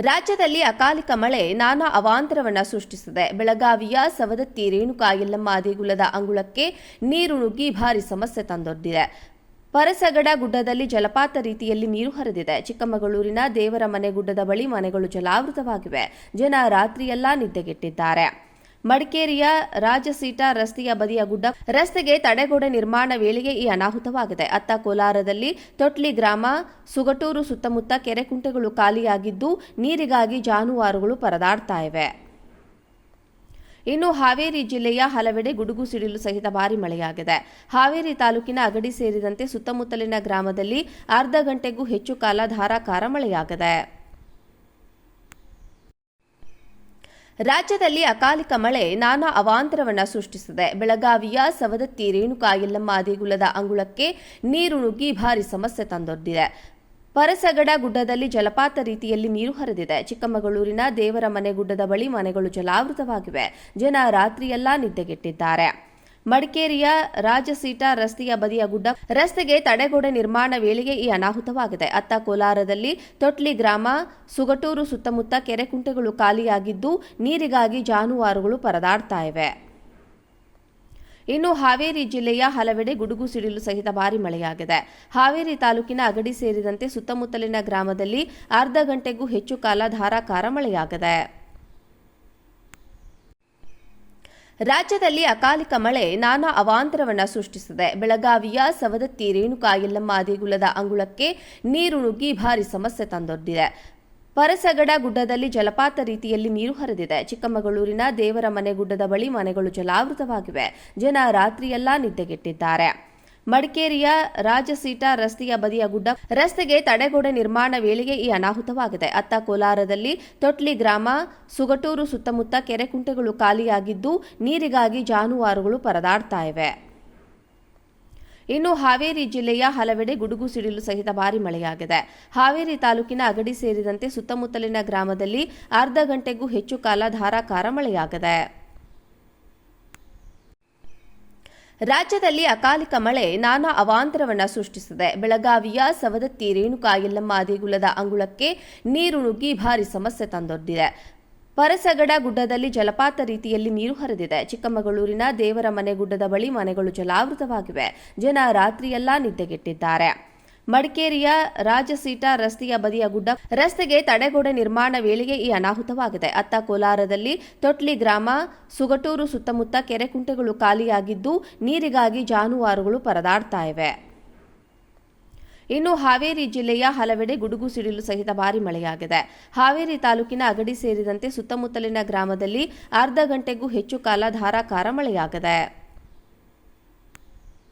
ರಾಜ್ಯದಲ್ಲಿ ಅಕಾಲಿಕ ಮಳೆ ನಾನಾ ಅವಾಂತರವನ್ನು ಸೃಷ್ಟಿಸಿದೆ. ಬೆಳಗಾವಿಯ ಸವದತ್ತಿ ರೇಣುಕಾ ಎಲ್ಲಮ್ಮ ದೇಗುಲದ ಅಂಗುಳಕ್ಕೆ ನೀರು ನುಗ್ಗಿ ಭಾರಿ ಸಮಸ್ಯೆ ತಂದೊಡ್ಡಿದೆ. ಪರಸಗಡ ಗುಡ್ಡದಲ್ಲಿ ಜಲಪಾತ ರೀತಿಯಲ್ಲಿ ನೀರು ಹರಿದಿದೆ. ಚಿಕ್ಕಮಗಳೂರಿನ ದೇವರ ಮನೆ ಗುಡ್ಡದ ಬಳಿ ಮನೆಗಳು ಜಲಾವೃತವಾಗಿವೆ. ಜನ ರಾತ್ರಿಯೆಲ್ಲಾ ನಿದ್ದೆಗೆಟ್ಟಿದ್ದಾರೆ. ಮಡಿಕೇರಿಯ ರಾಜಸೀಟ ರಸ್ತೆಯ ಬದಿಯ ಗುಡ್ಡ ರಸ್ತೆಗೆ ತಡೆಗೋಡೆ ನಿರ್ಮಾಣ ವೇಳೆಗೆ ಈ ಅನಾಹುತವಾಗಿದೆ. ಅತ್ತ ಕೋಲಾರದಲ್ಲಿ ತೊಟ್ಲಿ ಗ್ರಾಮ ಸುಗಟೂರು ಸುತ್ತಮುತ್ತ ಕೆರೆ ಕುಂಟೆಗಳು ಖಾಲಿಯಾಗಿದ್ದು, ನೀರಿಗಾಗಿ ಜಾನುವಾರುಗಳು ಪರದಾಡ್ತಾ ಇವೆ. ಇನ್ನು ಹಾವೇರಿ ಜಿಲ್ಲೆಯ ಹಲವೆಡೆ ಗುಡುಗು ಸಿಡಿಲು ಸಹಿತ ಭಾರಿ ಮಳೆಯಾಗಿದೆ. ಹಾವೇರಿ ತಾಲೂಕಿನ ಅಗಡಿ ಸೇರಿದಂತೆ ಸುತ್ತಮುತ್ತಲಿನ ಗ್ರಾಮದಲ್ಲಿ ಅರ್ಧ ಗಂಟೆಗೂ ಹೆಚ್ಚು ಕಾಲ ಧಾರಾಕಾರ ಮಳೆಯಾಗಿದೆ. ರಾಜ್ಯದಲ್ಲಿ ಅಕಾಲಿಕ ಮಳೆ ನಾನಾ ಅವಾಂತರವನ್ನು ಸೃಷ್ಟಿಸಿದೆ. ಬೆಳಗಾವಿಯ ಸವದತ್ತಿ ರೇಣುಕಾ ಎಲ್ಲಮ್ಮ ದೇಗುಲದ ಅಂಗುಳಕ್ಕೆ ನೀರು ನುಗ್ಗಿ ಭಾರಿ ಸಮಸ್ಯೆ ತಂದೊಡ್ಡಿದೆ. ಪರಸಗಡ ಗುಡ್ಡದಲ್ಲಿ ಜಲಪಾತ ರೀತಿಯಲ್ಲಿ ನೀರು ಹರಿದಿದೆ. ಚಿಕ್ಕಮಗಳೂರಿನ ದೇವರ ಮನೆ ಗುಡ್ಡದ ಬಳಿ ಮನೆಗಳು ಜಲಾವೃತವಾಗಿವೆ. ಜನ ರಾತ್ರಿಯೆಲ್ಲಾ ನಿದ್ದೆಗೆಟ್ಟಿದ್ದಾರೆ. ಮಡಿಕೇರಿಯ ರಾಜಸೀಟ ರಸ್ತೆಯ ಬದಿಯ ಗುಡ್ಡ. ರಸ್ತೆಗೆ ತಡೆಗೋಡೆ ನಿರ್ಮಾಣ ವೇಳೆಗೆ ಈ ಅನಾಹುತವಾಗಿದೆ. ಅತ್ತ ಕೋಲಾರದಲ್ಲಿ ತೊಟ್ಲಿ ಗ್ರಾಮ, ಸುಗಟೂರು ಸುತ್ತಮುತ್ತ ಕೆರೆ ಕುಂಟೆಗಳು ಖಾಲಿಯಾಗಿದ್ದು, ನೀರಿಗಾಗಿ ಜಾನುವಾರುಗಳು ಪರದಾಡ್ತಾ ಇವೆ. ಇನ್ನು ಹಾವೇರಿ ಜಿಲ್ಲೆಯ ಹಲವೆಡೆ ಗುಡುಗು ಸಿಡಿಲು ಸಹಿತ ಭಾರಿ ಮಳೆಯಾಗಿದೆ. ಹಾವೇರಿ ತಾಲೂಕಿನ ಅಗಡಿ ಸೇರಿದಂತೆ ಸುತ್ತಮುತ್ತಲಿನ ಗ್ರಾಮದಲ್ಲಿ ಅರ್ಧ ಗಂಟೆಗೂ ಹೆಚ್ಚು ಕಾಲ ಧಾರಾಕಾರ ಮಳೆಯಾಗಿದೆ. ರಾಜ್ಯದಲ್ಲಿ ಅಕಾಲಿಕ ಮಳೆ ನಾನಾ ಅವಾಂತರವನ್ನು ಸೃಷ್ಟಿಸಿದೆ. ಬೆಳಗಾವಿಯ ಸವದತ್ತಿ ರೇಣುಕಾ ಯಲ್ಲಮ್ಮ ದೇಗುಲದ ಅಂಗುಳಕ್ಕೆ ನೀರು ನುಗ್ಗಿ ಭಾರಿ ಸಮಸ್ಯೆ ತಂದೊಡ್ಡಿದೆ. ಪರಸಗಡ ಗುಡ್ಡದಲ್ಲಿ ಜಲಪಾತ ರೀತಿಯಲ್ಲಿ ನೀರು ಹರಿದಿದೆ. ಚಿಕ್ಕಮಗಳೂರಿನ ದೇವರ ಮನೆ ಗುಡ್ಡದ ಬಳಿ ಮನೆಗಳು ಜಲಾವೃತವಾಗಿವೆ. ಜನ ರಾತ್ರಿಯೆಲ್ಲ ನಿದ್ದೆಗೆಟ್ಟಿದ್ದಾರೆ. ಮಡಿಕೇರಿಯ ರಾಜಸೀಟ ರಸ್ತೆಯ ಬದಿಯ ಗುಡ್ಡ. ರಸ್ತೆಗೆ ತಡೆಗೋಡೆ ನಿರ್ಮಾಣ ವೇಳೆಗೆ ಈ ಅನಾಹುತವಾಗಿದೆ. ಅತ್ತ ಕೋಲಾರದಲ್ಲಿ ತೊಟ್ಲಿ ಗ್ರಾಮ, ಸುಗಟೂರು ಸುತ್ತಮುತ್ತ ಕೆರೆ ಕುಂಟೆಗಳು ಖಾಲಿಯಾಗಿದ್ದು, ನೀರಿಗಾಗಿ ಜಾನುವಾರುಗಳು ಪರದಾಡ್ತಾ ಇವೆ. ಇನ್ನು ಹಾವೇರಿ ಜಿಲ್ಲೆಯ ಹಲವೆಡೆ ಗುಡುಗು ಸಿಡಿಲು ಸಹಿತ ಭಾರಿ ಮಳೆಯಾಗಿದೆ. ಹಾವೇರಿ ತಾಲೂಕಿನ ಅಗಡಿ ಸೇರಿದಂತೆ ಸುತ್ತಮುತ್ತಲಿನ ಗ್ರಾಮದಲ್ಲಿ ಅರ್ಧ ಗಂಟೆಗೂ ಹೆಚ್ಚು ಕಾಲ ಧಾರಾಕಾರ ಮಳೆಯಾಗಿದೆ. ರಾಜ್ಯದಲ್ಲಿ ಅಕಾಲಿಕ ಮಳೆ ನಾನಾ ಅವಾಂತರವನ್ನು ಸೃಷ್ಟಿಸಿದೆ. ಬೆಳಗಾವಿಯ ಸವದತ್ತಿ ರೇಣುಕಾ ಎಲ್ಲಮ್ಮ ದೇಗುಲದ ಅಂಗುಳಕ್ಕೆ ನೀರು ನುಗ್ಗಿ ಭಾರಿ ಸಮಸ್ಯೆ ತಂದೊಡ್ಡಿದೆ. ಪರಸಗಡ ಗುಡ್ಡದಲ್ಲಿ ಜಲಪಾತ ರೀತಿಯಲ್ಲಿ ನೀರು ಹರಿದಿದೆ. ಚಿಕ್ಕಮಗಳೂರಿನ ದೇವರ ಮನೆ ಗುಡ್ಡದ ಬಳಿ ಮನೆಗಳು ಜಲಾವೃತವಾಗಿವೆ. ಜನ ರಾತ್ರಿಯೆಲ್ಲಾ ನಿದ್ದೆಗೆಟ್ಟಿದ್ದಾರೆ. ಮಡಿಕೇರಿಯ ರಾಜಸೀಟ ರಸ್ತೆಯ ಬದಿಯ ಗುಡ್ಡ. ರಸ್ತೆಗೆ ತಡೆಗೋಡೆ ನಿರ್ಮಾಣ ವೇಳೆಗೆ ಈ ಅನಾಹುತವಾಗಿದೆ. ಅತ್ತ ಕೋಲಾರದಲ್ಲಿ ತೊಟ್ಲಿ ಗ್ರಾಮ, ಸುಗಟೂರು ಸುತ್ತಮುತ್ತ ಕೆರೆ ಕುಂಟೆಗಳು ಖಾಲಿಯಾಗಿದ್ದು, ನೀರಿಗಾಗಿ ಜಾನುವಾರುಗಳು ಪರದಾಡ್ತಾ ಇವೆ. ಇನ್ನು ಹಾವೇರಿ ಜಿಲ್ಲೆಯ ಹಲವೆಡೆ ಗುಡುಗು ಸಿಡಿಲು ಸಹಿತ ಭಾರಿ ಮಳೆಯಾಗಿದೆ. ಹಾವೇರಿ ತಾಲೂಕಿನ ಅಗಡಿ ಸೇರಿದಂತೆ ಸುತ್ತಮುತ್ತಲಿನ ಗ್ರಾಮದಲ್ಲಿ ಅರ್ಧ ಗಂಟೆಗೂ ಹೆಚ್ಚು ಕಾಲ ಧಾರಾಕಾರ ಮಳೆಯಾಗಿದೆ.